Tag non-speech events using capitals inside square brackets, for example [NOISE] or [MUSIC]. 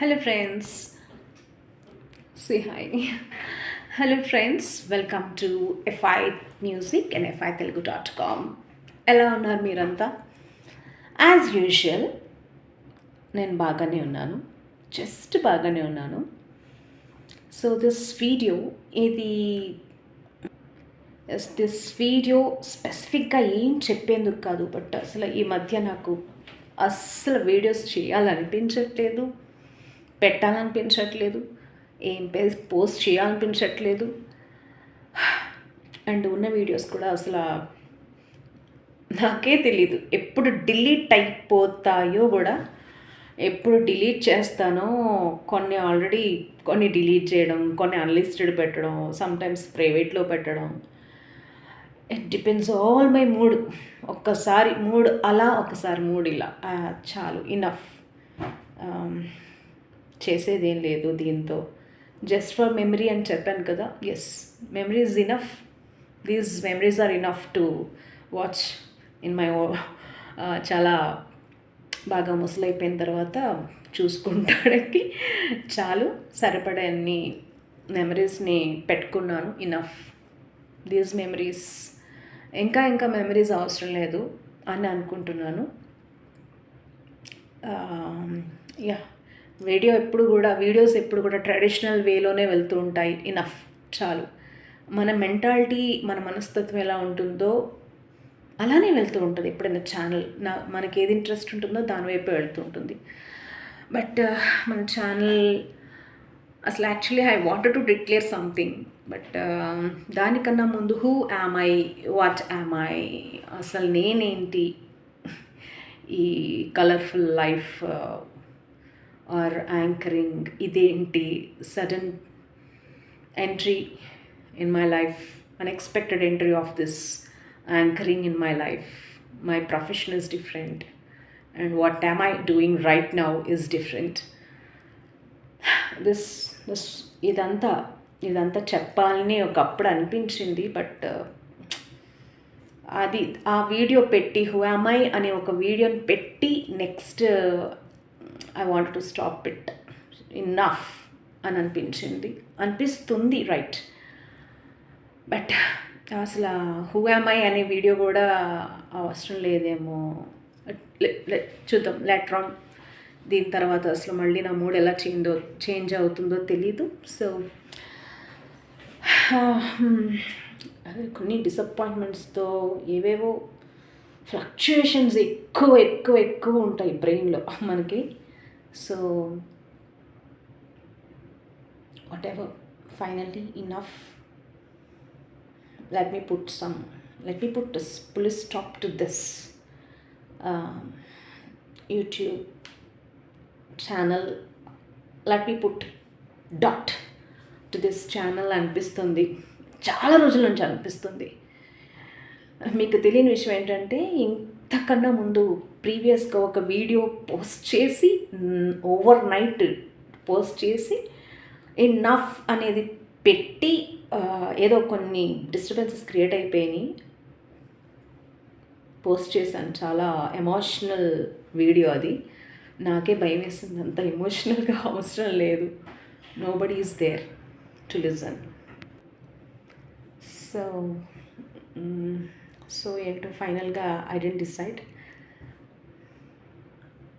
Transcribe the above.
Hello friends C hi hello friends welcome to FI music and FI Telugu dot com ఎలా ఉన్నారు మీరంతా? As usual నేను బాగానే ఉన్నాను. జస్ట్ బాగానే ఉన్నాను. సో దిస్ వీడియో ఇది దిస్ వీడియో స్పెసిఫిక్గా ఏం చెప్పేందుకు కాదు బట్ అసలు ఈ మధ్య నాకు అస్సలు వీడియోస్ చేయాలనిపించట్లేదు. పెట్టాలనిపించట్లేదు. ఏం పోస్ట్ చేయాలనిపించట్లేదు. అండ్ ఉన్న వీడియోస్ కూడా అసలు నాకే తెలీదు. ఎప్పుడు డిలీట్ అయిపోతాయో కూడా ఎప్పుడు డిలీట్ చేస్తానో కొన్ని ఆల్రెడీ కొన్ని డిలీట్ చేయడం కొన్ని అన్లిస్టెడ్ పెట్టడం సమ్టైమ్స్ ప్రైవేట్లో పెట్టడం. It depends all my mood ఒక్కసారి మూడ్ అలా ఒకసారి మూడ్ ఇలా. చాలు ఇనఫ్ చేసేదేం లేదు దీంతో. జస్ట్ ఫర్ మెమరీ అని చెప్పాను కదా. Yes memories enough these memories are enough to watch in my చాలా బాగా ముసలైపోయిన తర్వాత చూసుకుంటానికి చాలు. సరిపడన్ని మెమరీస్ని పెట్టుకున్నాను. ఇనఫ్ దీస్ మెమరీస్ ఇంకా ఇంకా మెమరీస్ అవసరం లేదు అని అనుకుంటున్నాను. యా వీడియో ఎప్పుడు కూడా వీడియోస్ ఎప్పుడు కూడా ట్రెడిషనల్ వేలోనే వెళ్తూ ఉంటాయి. ఇనఫ్ చాలు. మన మెంటాలిటీ మన మనస్తత్వం ఎలా ఉంటుందో అలానే వెళ్తూ ఉంటుంది ఎప్పుడైనా ఛానల్ నా మనకి ఏది ఇంట్రెస్ట్ ఉంటుందో దాని వైపే వెళ్తూ ఉంటుంది. బట్ uh, మన ఛానల్ అసలు actually I wanted to declare something but దానికన్నా ముందు who am I what am I అసలు నేనేంటి? ఈ కలర్ఫుల్ లైఫ్ ఆర్ యాంకరింగ్ ఇదేంటి? Sudden entry in my life unexpected entry of this anchoring in my life. My profession is different and what am I doing right now is different. This this ఇదంతా ఇదంతా చెప్పాలని ఒకప్పుడు అనిపించింది but అది ఆ video పెట్టి హు I అనే ఒక వీడియోని పెట్టి next I want to stop it enough అని అనిపించింది. అనిపిస్తుంది రైట్ బట్ అసలు హూ ఐ అనే వీడియో కూడా అవసరం లేదేమో. లే- చూద్దాం. లెట్రాన్ దీని తర్వాత అసలు మళ్ళీ నా మూడ్ ఎలా చేంజ్ చేంజ్ అవుతుందో తెలీదు. సో [SIGHS] కొన్ని డిసప్పాయింట్మెంట్స్తో ఏవేవో ఫ్లక్చుయేషన్స్ ఎక్కువ ఎక్కువ ఎక్కువ ఉంటాయి బ్రెయిన్లో మనకి. So whatever finally enough let me put some let me put a full stop to this um, youtube channel let me put dot to this channel అనిపిస్తుంది చాలా రోజుల నుంచి అనిపిస్తుంది మీకు తెలియని విషయం ఏంటంటే అంతకన్నా ముందు ప్రీవియస్గా ఒక వీడియో పోస్ట్ చేసి ఓవర్ నైట్ పోస్ట్ చేసి ఇన్నఫ్ అనేది పెట్టి ఏదో కొన్ని డిస్టర్బెన్సెస్ క్రియేట్ అయిపోయినాయి. పోస్ట్ చేశాను. చాలా ఎమోషనల్ వీడియో అది. నాకే భయం వేసింది. అంత ఎమోషనల్గా [LAUGHS] అవసరం లేదు. Nobody is there to listen so so ఏంటో ఫైనల్గా ఐ డెంట్ డిసైడ్